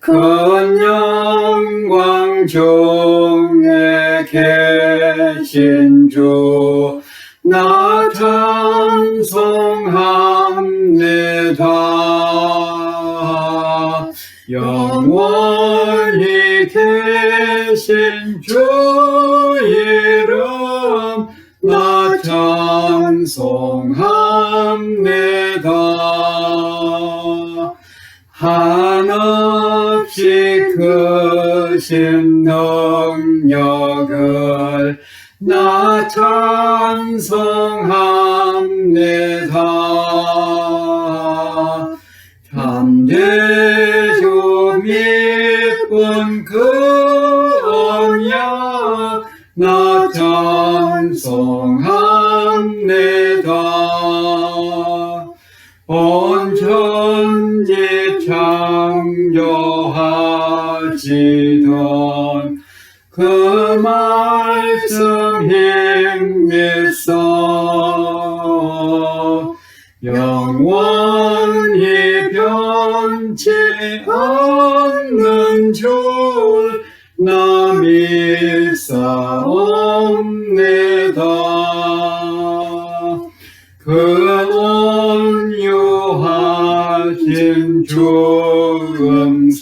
큰 영광 중에 계신 주, 나 찬송합니다. 영원히 계신 주 이름, 나 찬송합니다. 한없이 크신 능력을 나 찬송합니다. 참되주 믿은 그 언약 나 찬송합니다. 온 천지 창조하시던 그 말씀 힘있어 영원히 변치 않는 줄나 믿사옵니다. 그 온유하신 주음성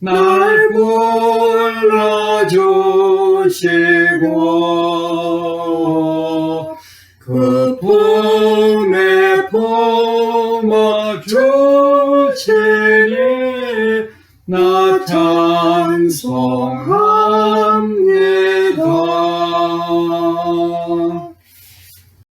날 불러주시고 그 품에 품어 주시니 나 찬송합니다.